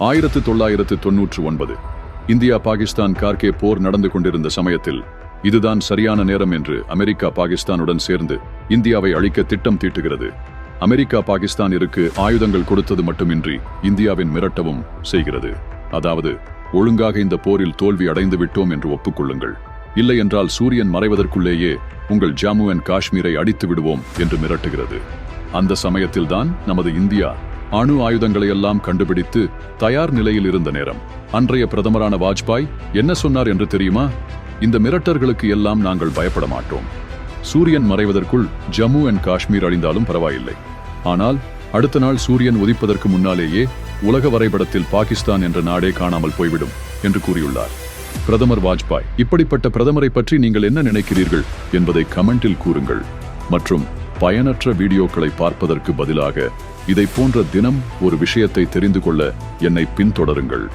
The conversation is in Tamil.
ஆயிரத்து தொள்ளாயிரத்து தொன்னூற்று ஒன்பது. இந்தியா பாகிஸ்தான் கார்கே போர் நடந்து கொண்டிருந்த சமயத்தில் இதுதான் சரியான நேரம் என்று அமெரிக்கா பாகிஸ்தானுடன் சேர்ந்து இந்தியாவை அழிக்க திட்டம் தீட்டுகிறது. அமெரிக்கா பாகிஸ்தானிற்கு ஆயுதங்கள் கொடுத்தது மட்டுமின்றி இந்தியாவின் மிரட்டவும் செய்கிறது. அதாவது ஒழுங்காக இந்த போரில் தோல்வி அடைந்து விட்டோம் என்று ஒப்புக்கொள்ளுங்கள். இல்லை என்றால் சூரியன் மறைவதற்குள்ளேயே உங்கள் ஜம்மு அண்ட் காஷ்மீரை அடித்து விடுவோம் என்று மிரட்டுகிறது. அந்த சமயத்தில்தான் நமது இந்தியா அணு ஆயுதங்களை எல்லாம் கண்டுபிடித்து தயார் நிலையில் இருந்த நேரம். அன்றைய பிரதமரான வாஜ்பாய் என்ன சொன்னார் என்று தெரியுமா? இந்த மிரட்டர்களுக்கு எல்லாம் நாங்கள் பயப்பட மாட்டோம். சூரியன் மறைவதற்குள் ஜம்மு அண்ட் காஷ்மீர் அழிந்தாலும் பரவாயில்லை. ஆனால் அடுத்த நாள் சூரியன் உதிப்பதற்கு முன்னாலேயே உலக வரைபடத்தில் பாகிஸ்தான் என்ற நாடே காணாமல் போய்விடும் என்று கூறியுள்ளார். பிரதமர் வாஜ்பாய் இப்படிப்பட்ட பிரதமரை பற்றி நீங்கள் என்ன நினைக்கிறீர்கள் என்பதை கமெண்டில் கூறுங்கள். மற்றும் பயனற்ற வீடியோக்களை பார்ப்பதற்கு பதிலாக இதை போன்ற தினம் ஒரு விஷயத்தை தெரிந்து கொள்ள என்னை பின்தொடருங்கள்.